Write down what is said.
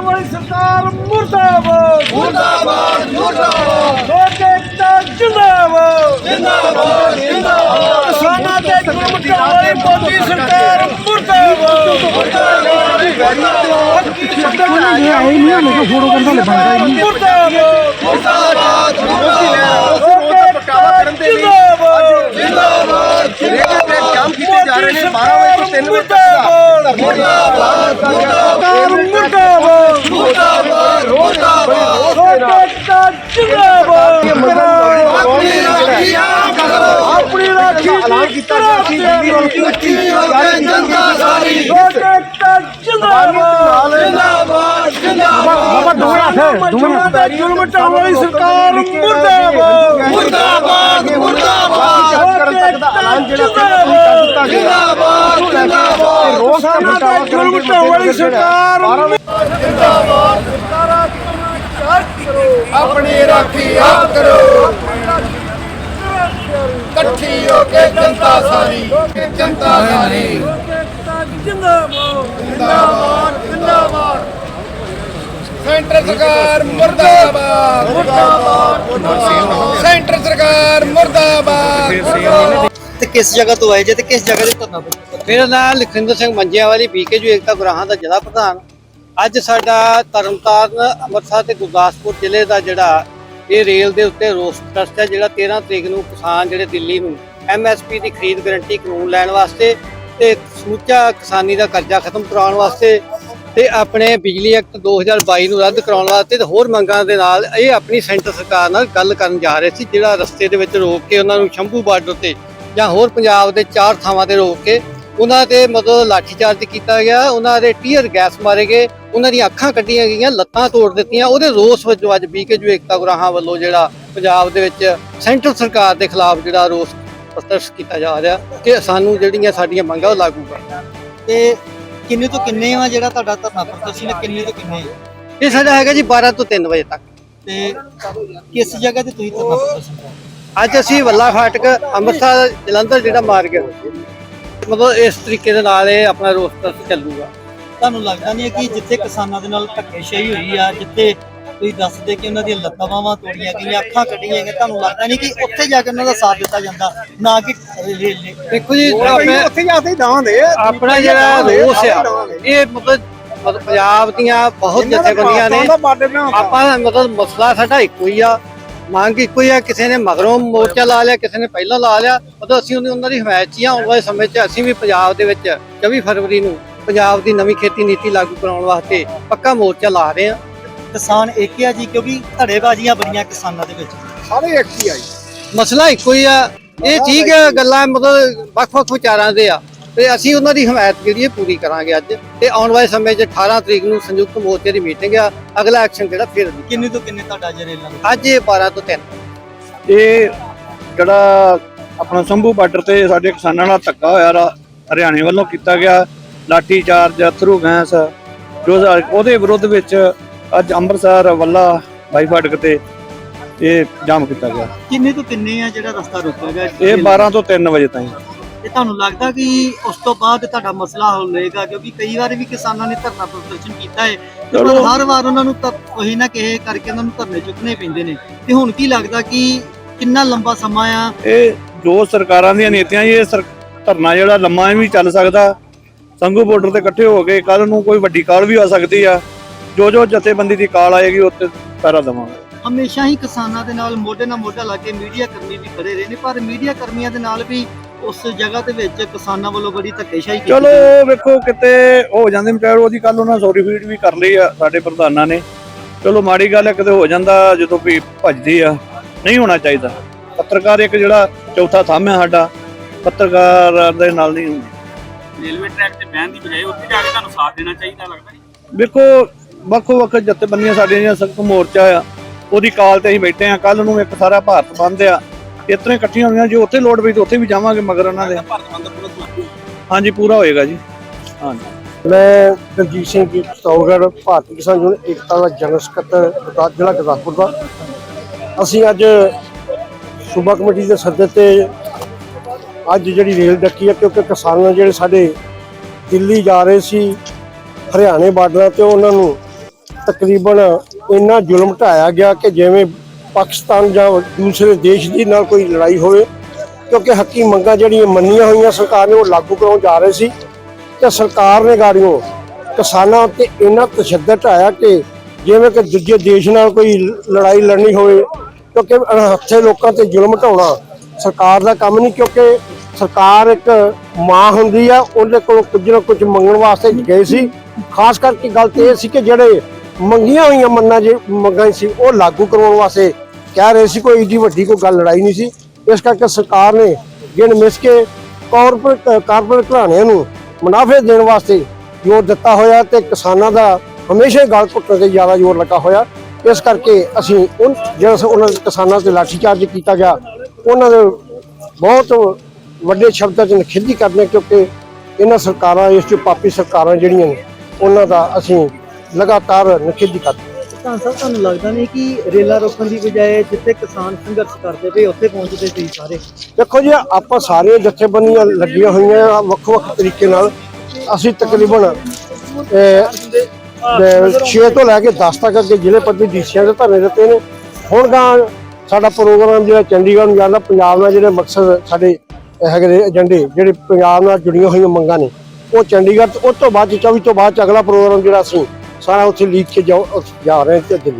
ਕਰਨ ਵਾਲੀ ਸਰਕਾਰ ਮੁਰਦਾਬਾਦ। ਮੁਰਦਾਬਾਦ ਮੁਰਦਾਬਾਦ। ਲੋਕੇ ਤਾਂ ਜਿੰਦਾਬਾਦ। ਜਿੰਦਾਬਾਦ ਜਿੰਦਾਬਾਦ। ਕਿਸਾਨਾਂ ਦੇ ਜ਼ੁਲਮ ਢਾਉਣ ਵਾਲੀ ਮੋਦੀ ਸਰਕਾਰ ਮੁਰਦਾਬਾਦ। ਹੱਕੀ ਸੰਗਠਨ ਇਹ ਆਏ ਨਹੀਂ ਆ ਲੋਕ ਫੋਟੋ ਕਰਦਾ ਲੈ ਬੰਦਾ ਹੀ ਨਹੀਂ ਮੁਰਦਾਬਾਦ ਮੁਰਦਾਬਾਦ ਮੁਰਦਾਬਾਦ ਲੋਕੇ ਤਾਂ ਜਿੰਦਾਬਾਦ ਜਿੰਦਾਬਾਦ ਜਾਮ ਕੀਤੇ ਜਾ ਰਹੇ ਨੇ। 12 ਵਜੇ ਤੋਂ 3 ਵਜੇ ਤੱਕ ਮੁਰਦਾਬਾਦ। ਸਰਕਾਰ ਮੁਰਦਾਬਾਦ। ਜਿੰਦਾਬਾਦ! ਜਿੰਦਾਬਾਦ! ਜਿੰਦਾਬਾਦ! ਹੱਥ ਦਾ ਜ਼ੁਲਮ ਢਾਉਣ ਵਾਲੀ ਸਰਕਾਰ ਮੁਰਦਾਬਾਦ! ਮੁਰਦਾਬਾਦ! ਮੁਰਦਾਬਾਦ! ਐਲਾਨ ਜਿਹੜਾ ਕੀਤਾ ਜਿੰਦਾਬਾਦ ਜਿੰਦਾਬਾਦ ਰੋਸ ਦਾ ਜ਼ੁਲਮ ਢਾਉਣ ਵਾਲੀ ਸਰਕਾਰ ਆਪਣੀ ਰਾਖੀ ਆਪ ਕਰੋ। ਇਕੱਠੀ ਹੋ ਕੇ ਜਨਤਾ ਸਾਰੀ। ਜਨਤਾ ਸਾਰੀ। ਜਿੰਦਾਬਾਦ ਜਿੰਦਾਬਾਦ ਜਿੰਦਾਬਾਦ ਸੈਂਟਰ ਸਰਕਾਰ ਮੁਰਦਾਬਾਦ। ਮੁਰਦਾਬਾਦ ਸੈਂਟਰ ਸਰਕਾਰ ਮੁਰਦਾਬਾਦ। ਤੇ ਕਿਸ ਜਗ੍ਹਾ ਤੋਂ ਆਏ ਜੇ ਤੇ ਕਿਸ ਜਗ੍ਹਾ ਤੇ ਧਰਨਾ ਮੇਰਾ ਨਾਮ ਲਖਿੰਦਰ ਸਿੰਘ ਮੰਜਿਆਂ ਵਾਲੀ ਬੀਕੇਜੂ ਏਕਤਾ ਗੁਰਾਹਾਂ ਦਾ ਜ਼ਿਲ੍ਹਾ ਪ੍ਰਧਾਨ। ਅੱਜ ਸਾਡਾ ਤਰਨਤਾਰਨ ਅੰਮ੍ਰਿਤਸਰ ਤੇ ਗੁਰਦਾਸਪੁਰ ਜ਼ਿਲ੍ਹੇ ਦਾ ਜਿਹੜਾ ਇਹ ਰੇਲ ਦੇ ਉੱਤੇ ਰੋਸ ਪ੍ਰਸਤ ਹੈ ਜਿਹੜਾ 13 ਤਰੀਕ ਨੂੰ ਕਿਸਾਨ ਜਿਹੜੇ ਦਿੱਲੀ ਨੂੰ ਐਮਐਸਪੀ ਦੀ ਖਰੀਦ ਗਰੰਟੀ ਕਾਨੂੰਨ ਲੈਣ ਵਾਸਤੇ ਤੇ ਸਮੁੱਚਾ ਕਿਸਾਨੀ ਦਾ ਕਰਜ਼ਾ ਖਤਮ ਕਰਾਉਣ ਵਾਸਤੇ ਤੇ ਆਪਣੇ ਬਿਜਲੀ ਐਕਟ 2022 ਨੂੰ ਰੱਦ ਕਰਾਉਣ ਵਾਸਤੇ ਤੇ ਹੋਰ ਮੰਗਾਂ ਦੇ ਨਾਲ ਇਹ ਆਪਣੀ ਸੈਂਟਰ ਸਰਕਾਰ ਨਾਲ ਗੱਲ ਕਰਨ ਜਾ ਰਹੇ ਸੀ, ਜਿਹੜਾ ਰਸਤੇ ਦੇ ਵਿੱਚ ਰੋਕ ਕੇ ਉਹਨਾਂ ਨੂੰ ਸ਼ੰਭੂ ਬਾਰਡਰ ਤੇ ਜਾਂ ਹੋਰ ਪੰਜਾਬ ਦੇ ਚਾਰ ਥਾਵਾਂ ਤੇ ਰੋਕ ਕੇ ਉਹਨਾਂ ਤੇ ਮਤਲਬ ਲਾਠੀਚਾਰਜ ਕੀਤਾ ਗਿਆ, ਉਹਨਾਂ ਦੇ ਟੀਅਰ ਗੈਸ ਮਾਰੇ ਗਏ, ਉਹਨਾਂ ਦੀਆਂ ਅੱਖਾਂ ਕੱਢੀਆਂ ਗਈਆਂ, ਲੱਤਾਂ ਤੋੜ ਦਿੱਤੀਆਂ, ਉਹਦੇ ਰੋਸ ਵਜੋਂ ਅੱਜ ਬੀਕੇਜੂ ਏਕਤਾ ਗੁਰਾਹਾਂ ਵੱਲੋਂ ਜਿਹੜਾ ਪੰਜਾਬ ਦੇ ਵਿੱਚ ਸੈਂਟਰ ਸਰਕਾਰ ਦੇ ਖਿਲਾਫ ਜਿਹੜਾ ਰੋਸ ਪ੍ਰਦਰਸ਼ ਕੀਤਾ ਜਾ ਰਿਹਾ ਕਿ ਸਾਨੂੰ ਜਿਹੜੀਆਂ ਸਾਡੀਆਂ ਮੰਗਾਂ ਉਹ ਲਾਗੂ ਕਰਨ। ਤੇ ਕਿੰਨੇ ਤੋਂ ਕਿੰਨੇ ਆ ਜਿਹੜਾ ਤੁਹਾਡਾ ਧਰਨਾ ਪ੍ਰਦਰਸ਼ਨ ਹੈ? ਕਿੰਨੇ ਤੋਂ ਕਿੰਨੇ ਇਹ ਸਾਡਾ ਹੈਗਾ ਜੀ 12 ਤੋਂ 3 ਵਜੇ ਤੱਕ। ਤੇ ਕਿਸ ਜਗ੍ਹਾ ਤੇ ਤੁਸੀਂ ਧਰਨਾ ਪ੍ਰਦਰਸ਼ਨ ਕਰ ਰਹੇ ਹੋ? ਅੱਜ ਅਸੀਂ ਵੱਲਾ ਫਾਟਕ ਅੰਮ੍ਰਿਤਸਰ ਜਲੰਧਰ ਜਿਹੜਾ ਮਾਰਗ ਹੈ। ਮਤਲਬ ਇਸ ਤਰੀਕੇ ਦੇ ਨਾਲ ਇਹ ਆਪਣਾ ਰੋਸ ਪ੍ਰਦਰਸ਼ਨ ਚੱਲੂਗਾ। ਤੁਹਾਨੂੰ ਲੱਗਦਾ ਨਹੀਂ ਕਿ ਜਿੱਥੇ ਕਿਸਾਨਾਂ ਦੇ ਨਾਲ ਧੱਕੇਸ਼ਾਹੀ ਹੋਈ ਆ ਜਿੱਥੇ ਤੁਸੀਂ ਦੱਸਦੇ ਕਿ ਉਹਨਾਂ ਦੀਆਂ ਲੱਤਾਂ ਬਾਹਾਂ ਤੋੜੀਆਂ ਗਈਆਂ ਅੱਖਾਂ ਕੱਢੀਆਂ ਗਈਆਂ ਤੁਹਾਨੂੰ ਲੱਗਦਾ ਨਹੀਂ ਕਿ ਉੱਥੇ ਜਾ ਕੇ ਉਹਨਾਂ ਦਾ ਸਾਥ ਦਿੱਤਾ ਜਾਂਦਾ? ਨਾ ਕਿ ਦੇਖੋ ਜੀ ਆਪਣੇ ਉੱਥੇ ਜਾ ਕੇ ਦਾਵਾਂਦੇ ਆਪਣਾ ਜਿਹੜਾ ਰੋਸ ਆ ਇਹ ਮਤਲਬ ਮਤਲਬ ਪੰਜਾਬ ਦੀਆਂ ਬਹੁਤ ਜਥੇਬੰਦੀਆਂ ਨੇ। ਆਪਾਂ ਮਤਲਬ ਮਸਲਾ ਸਾਡਾ ਇੱਕੋ ਹੀ ਆ। ਮੰਗ ਇੱਕੋ ਹੀ ਆ ਕਿਸੇ ਨੇ ਮਗਰੋਂ ਮੋਰਚਾ ਲਾ ਲਿਆ ਕਿਸੇ ਨੇ ਪਹਿਲਾਂ ਲਾ ਲਿਆ। ਮਤਲਬ ਅਸੀਂ ਉਹਨੇ ਉਹਨਾਂ ਦੀ ਹਮਾਇਤ 'ਚ ਹੀ ਆ ਆਉਣ ਵਾਲੇ ਸਮੇਂ 'ਚ ਅਸੀਂ ਵੀ ਪੰਜਾਬ ਦੇ ਵਿੱਚ 24 ਫਰਵਰੀ ਨੂੰ ਪੰਜਾਬ ਦੀ ਨਵੀਂ ਖੇਤੀ ਨੀਤੀ ਲਾਗੂ ਕਰਾਉਣ ਵਾਸਤੇ ਪੱਕਾ ਮੋਰਚਾ ਲਾ ਰਹੇ ਆ। ਕਿਸਾਨ ਇੱਕ ਆ ਜੀ ਕਿਉਂਕਿ ਧੜੇਬਾਜ਼ੀਆਂ ਬੜੀਆਂ ਕਿਸਾਨਾਂ ਦੇ ਵਿੱਚ। ਸਾਰੇ ਇੱਕ ਹੀ ਆਈ ਮਸਲਾ ਇੱਕੋ ਹੀ ਆ ਇਹ ਠੀਕ ਹੈ ਗੱਲਾਂ ਮਤਲਬ ਵੱਖ-ਵੱਖ ਵਿਚਾਰਾਂ ਦੇ ਆ। ਤੇ ਅਸੀਂ ਉਹਨਾਂ ਦੀ ਹਮਾਇਤ ਜਿਹੜੀ ਹੈ ਪੂਰੀ ਕਰਾਂਗੇ ਅੱਜ। ਤੇ ਆਉਣ ਵਾਲੇ ਸਮੇਂ 'ਚ 18 ਤਰੀਕ ਨੂੰ ਸੰਯੁਕਤ ਮੋਰਚੇ ਦੀ ਮੀਟਿੰਗ ਆ। ਅਗਲਾ ਐਕਸ਼ਨ ਜਿਹੜਾ ਫਿਰ ਕਿੰਨੇ ਤੋਂ ਕਿੰਨੇ ਤੁਹਾਡਾ ਜੇ ਰੇਲਾਂ ਅੱਜ ਇਹ 12 ਤੋਂ 3 ਇਹ ਜਿਹੜਾ ਆਪਣਾ ਸੰਭੂ ਬਾਰਡਰ ਤੇ ਸਾਡੇ ਕਿਸਾਨਾਂ ਨਾਲ ਧੱਕਾ ਹੋਇਆ ਰਾ ਹਰਿਆਣੇ ਵੱਲੋਂ ਕੀਤਾ ਗਿਆ। ਲਾਠੀ ਚਾਰਜ ਅਥਰੂ ਗੈਸ ਜੋ ਉਹਦੇ ਵਿਰੁੱਧ ਵਿੱਚ ਅੱਜ ਅੰਮ੍ਰਿਤਸਰ ਵੱਲਾ ਬਾਈ ਫਾਟਕ ਤੇ ਇਹ ਜਾਮ ਕੀਤਾ ਗਿਆ। ਕਿੰਨੇ ਤੋਂ ਕਿੰਨੇ ਆ ਜਿਹੜਾ ਰਸਤਾ ਰੋਕਿਆ ਗਿਆ? ਇਹ 12 ਤੋਂ 3 ਵਜੇ ਤਾਈਂ। ਤੇ ਤੁਹਾਨੂੰ ਲੱਗਦਾ ਕਿ ਉਸ ਤੋਂ ਬਾਅਦ ਤੁਹਾਡਾ ਮਸਲਾ ਹੱਲ ਹੋਏਗਾ? ਕਿਉਂਕਿ ਕਈ ਵਾਰ ਵੀ ਕਿਸਾਨਾਂ ਨੇ ਧਰਨਾ ਪ੍ਰਦਰਸ਼ਨ ਕੀਤਾ ਹੈ ਤੇ ਪਰ। ਹਰ ਵਾਰ ਉਹਨਾਂ ਨੂੰ ਤਾਂ ਉਹੀ ਨਾ ਕਿਸੇ ਕਰਕੇ ਉਹਨਾਂ ਨੂੰ ਧਰਨੇ ਚੁੱਕਣੇ ਪੈਂਦੇ ਨੇ। ਤੇ ਹੁਣ ਕੀ ਲੱਗਦਾ ਕਿ ਕਿੰਨਾ ਲੰਬਾ ਸਮਾਂ ਆ? ਇਹ ਜੋ ਸਰਕਾਰਾਂ ਦੀਆਂ ਨੀਤੀਆਂ ਇਹ ਸਰ- ਧਰਨਾ ਜਿਹੜਾ ਲੰਮਾ ਵੀ ਚੱਲ ਸਕਦਾ। ਸੰਗੂ ਬਾਰਡਰ ਤੇ ਇਕੱਠੇ ਹੋ ਕੇ ਕੱਲ ਨੂੰ ਕੋਈ ਵੱਡੀ ਕਾਲ ਵੀ ਆ ਸਕਦੀ ਆ। ਜੋ ਜੋ ਜਥੇਬੰਦੀ ਦੀ ਕਾਲ ਆਏਗੀ ਉੱਤੇ ਪੈਰਾ ਦੇਵਾਂਗੇ। ਹਮੇਸ਼ਾ ਹੀ ਕਿਸਾਨਾਂ ਦੇ ਨਾਲ ਮੋਢੇ ਨਾਲ ਮੋਢਾ ਲਾ ਕੇ ਮੀਡੀਆ ਕਰਮੀ ਵੀ ਖੜੇ ਰਹੇ ਨੇ ਪਰ ਮੀਡੀਆ ਕਰਮੀਆਂ ਦੇ ਨਾਲ ਵੀ ਉਸ ਜਗ੍ਹਾ ਦੇ ਵਿੱਚ ਕਿਸਾਨਾਂ ਵੱਲੋਂ ਬੜੀ ਧੱਕੇਸ਼ਾਹੀ ਕੀਤੀ ਚਲੋ। ਵੇਖੋ ਕਿਤੇ ਹੋ ਜਾਂਦੇ ਮਟਿਆਰ ਉਹਦੀ ਕੱਲ ਉਹਨਾਂ ਸੌਰੀ ਫੀਡ ਵੀ ਕਰ ਲਈ ਆ ਸਾਡੇ ਪ੍ਰਧਾਨਾਂ ਨੇ। ਚਲੋ ਮਾੜੀ ਗੱਲ ਹੈ ਕਿਤੇ ਹੋ ਜਾਂਦਾ ਜਦੋਂ ਵੀ ਭੱਜਦੀ ਆ ਨਹੀਂ ਹੋਣਾ ਚਾਹੀਦਾ। ਪੱਤਰਕਾਰ ਇੱਕ ਜਿਹੜਾ ਚੌਥਾ ਥੰਮ ਹੈ ਸਾਡਾ ਪੱਤਰਕਾਰ ਦੇ ਨਾਲ ਨਹੀਂ ਹੁੰਦੀ। ਰੇਲਵੇ ਟਰੈਕ ਤੇ ਬਹਿਣ ਦੀ ਬਜਾਏ ਉੱਥੇ ਜਾ ਕੇ ਤੁਹਾਨੂੰ ਸਾਥ ਦੇਣਾ ਚਾਹੀਦਾ ਲੱਗਦਾ ਵੇਖੋ ਵੱਖੋ ਵੱਖ ਜਥੇਬੰਦੀਆਂ ਸਾਡੀਆਂ ਸਖਤ ਮੋਰਚਾ ਆ ਉਹਦੀ ਕਾਲ ਤੇ ਅਸੀਂ ਬੈਠੇ ਆ ਕੱਲ ਨੂੰ ਇੱਕ ਸਾਰਾ ਭਾਰਤ ਬੰਦ ਆ। ਇਸ ਇਕੱਠੀਆਂ ਹੋਈਆਂ ਜੇ ਉੱਥੇ ਲੋੜ ਪਈ ਤਾਂ ਉੱਥੇ ਵੀ ਜਾਵਾਂਗੇ ਮਗਰ ਉਹਨਾਂ ਦੇ। ਹਾਂਜੀ, ਪੂਰਾ ਹੋਏਗਾ ਜੀ। ਹਾਂਜੀ। ਮੈਂ ਦਲਜੀਤ ਸਿੰਘ ਜੀ ਪਤੌੜਗੜ੍ਹ ਭਾਰਤੀ ਕਿਸਾਨ ਯੂਨੀਅਨ, ਏਕਤਾ ਦਾ ਜਨਰਲ ਸਕੱਤਰ ਜ਼ਿਲ੍ਹਾ ਗੁਰਦਾਸਪੁਰ ਦਾ। ਅਸੀਂ ਅੱਜ ਸੂਬਾ ਕਮੇਟੀ ਦੇ ਸੱਦੇ ਤੇ ਅੱਜ ਜਿਹੜੀ ਰੇਲ ਡੱਕੀ ਹੈ ਕਿਉਂਕਿ ਕਿਸਾਨ ਜਿਹੜੇ ਸਾਡੇ ਦਿੱਲੀ ਜਾ ਰਹੇ ਸੀ, ਹਰਿਆਣੇ ਬਾਰਡਰ ਤੇ ਉਹਨਾਂ ਨੂੰ ਤਕਰੀਬਨ ਇੰਨਾ ਜ਼ੁਲਮ ਢਾਇਆ ਗਿਆ ਕਿ ਜਿਵੇਂ ਪਾਕਿਸਤਾਨ ਜਾਂ ਦੂਸਰੇ ਦੇਸ਼ ਦੀ ਨਾਲ ਕੋਈ ਲੜਾਈ ਹੋਵੇ, ਕਿਉਂਕਿ ਹੱਕੀ ਮੰਗਾਂ ਜਿਹੜੀਆਂ ਮੰਨੀਆਂ ਹੋਈਆਂ ਸਰਕਾਰ ਨੇ ਉਹ ਲਾਗੂ ਕਰਾਉਣ ਜਾ ਰਹੇ ਸੀ ਤੇ ਸਰਕਾਰ ਨੇ ਗਾੜੀਆਂ ਕਿਸਾਨਾਂ ਉੱਤੇ ਇੰਨਾ ਤਸ਼ੱਦਦ ਢਾਇਆ ਕਿ ਜਿਵੇਂ ਕਿ ਦੂਜੇ ਦੇਸ਼ ਨਾਲ ਕੋਈ ਲੜਾਈ ਲੜਨੀ ਹੋਵੇ, ਕਿਉਂਕਿ ਹੱਥੇ ਲੋਕਾਂ ਤੇ ਜ਼ੁਲਮ ਢਾਉਣਾ ਸਰਕਾਰ ਦਾ ਕੰਮ ਨਹੀਂ, ਕਿਉਂਕਿ ਸਰਕਾਰ ਇੱਕ ਮਾਂ ਹੁੰਦੀ ਆ, ਉਹਦੇ ਕੋਲ ਕੁਝ ਨਾ ਕੁਝ ਮੰਗਣ ਵਾਸਤੇ ਗਏ ਸੀ। ਖਾਸ ਕਰਕੇ ਗੱਲ ਤੇ ਇਹ ਸੀ ਕਿ ਜਿਹੜੇ ਮੰਗੀਆਂ ਹੋਈਆਂ ਮੰਨਾਂ ਜੇ ਮੰਗਾਂ ਸੀ, ਉਹ ਲਾਗੂ ਕਰਵਾਉਣ ਵਾਸਤੇ ਕਹਿ ਰਹੇ ਸੀ, ਕੋਈ ਏਡੀ ਵੱਡੀ ਕੋਈ ਗੱਲ ਲੜਾਈ ਨਹੀਂ ਸੀ। ਇਸ ਕਰਕੇ ਸਰਕਾਰ ਨੇ ਗਿਣ ਮਿਸ ਕੇ ਕਾਰਪੋਰੇਟ ਕਾਰਪੋਰੇਟ ਘਰਾਣਿਆਂ ਨੂੰ ਮੁਨਾਫੇ ਦੇਣ ਵਾਸਤੇ ਜ਼ੋਰ ਦਿੱਤਾ ਹੋਇਆ ਤੇ ਕਿਸਾਨਾਂ ਦਾ ਹਮੇਸ਼ਾ ਹੀ ਗਲ ਘੁੱਟਣ ਤੇ ਜ਼ਿਆਦਾ ਜ਼ੋਰ ਲੱਗਾ ਹੋਇਆ। ਇਸ ਕਰਕੇ ਅਸੀਂ ਉਹ ਜਿਹੜਾ ਉਹਨਾਂ ਕਿਸਾਨਾਂ ਤੇ ਲਾਠੀਚਾਰਜ ਕੀਤਾ ਗਿਆ, ਉਹਨਾਂ ਦੇ ਬਹੁਤ ਵੱਡੇ ਸ਼ਬਦਾਂ 'ਚ ਨਿਖੇਧੀ ਕਰਦੇ ਹਾਂ ਕਿਉਂਕਿ ਇਹਨਾਂ ਸਰਕਾਰਾਂ, ਇਸ 'ਚ ਪਾਪੀ ਸਰਕਾਰਾਂ ਜਿਹੜੀਆਂ ਨੇ, ਉਹਨਾਂ ਦਾ ਅਸੀਂ ਲਗਾਤਾਰ ਨਿਖੇਧੀ ਕਰਦੇ। ਤਾਂ ਸਾਹਿਬ ਤੁਹਾਨੂੰ ਲੱਗਦਾ ਨਹੀਂ ਕਿ ਰੇਲਾ ਰੋਕਣ ਦੀ ਬਜਾਏ ਜਿੱਥੇ ਕਿਸਾਨ ਸੰਘਰਸ਼ ਕਰਦੇ ਪਏ ਉੱਥੇ ਪਹੁੰਚਦੇ ਤੁਸੀਂ ਸਾਰੇ? ਦੇਖੋ ਜੀ ਆਪਾਂ ਸਾਰੇ ਜਥੇਬੰਦੀਆਂ ਲੱਗੀਆਂ ਹੋਈਆਂ ਆ ਵੱਖ-ਵੱਖ ਤਰੀਕੇ ਨਾਲ। ਅਸੀਂ ਤਕਰੀਬਨ 6 ਤੋਂ ਲੈ ਕੇ 10 ਤੱਕ ਅੱਗੇ ਜ਼ਿਲ੍ਹੇ ਪੱਧਰੀ ਡੀਸੀਆਂ ਦੇ ਧਰਨੇ ਦਿੱਤੇ ਨੇ। ਹੁਣ ਗਾ ਸਾਡਾ ਪ੍ਰੋਗਰਾਮ ਜਿਹੜਾ ਚੰਡੀਗੜ੍ਹ ਨੂੰ ਜਾਂਦਾ ਪੰਜਾਬ ਨਾਲ ਜਿਹੜੇ ਮਕਸਦ ਸਾਡੇ ਹੈਗੇ ਨੇ ਏਜੰਡੇ ਜਿਹੜੇ ਪੰਜਾਬ ਨਾਲ ਜੁੜੀਆਂ ਹੋਈਆਂ ਮੰਗਾਂ ਨੇ ਉਹ ਚੰਡੀਗੜ੍ਹ ਤੋਂ ਉਸ ਤੋਂ ਬਾਅਦ 'ਚ 24 ਤੋਂ ਬਾਅਦ ਅਗਲਾ ਪ੍ਰੋਗਰਾਮ ਜਿਹੜਾ ਅਸੀਂ ਸਾਰਾ ਉੱਥੇ ਲੀਕ ਕੇ ਜਾ ਜਾ ਰਹੇ ਤੇ ਦਿੱਲੀ।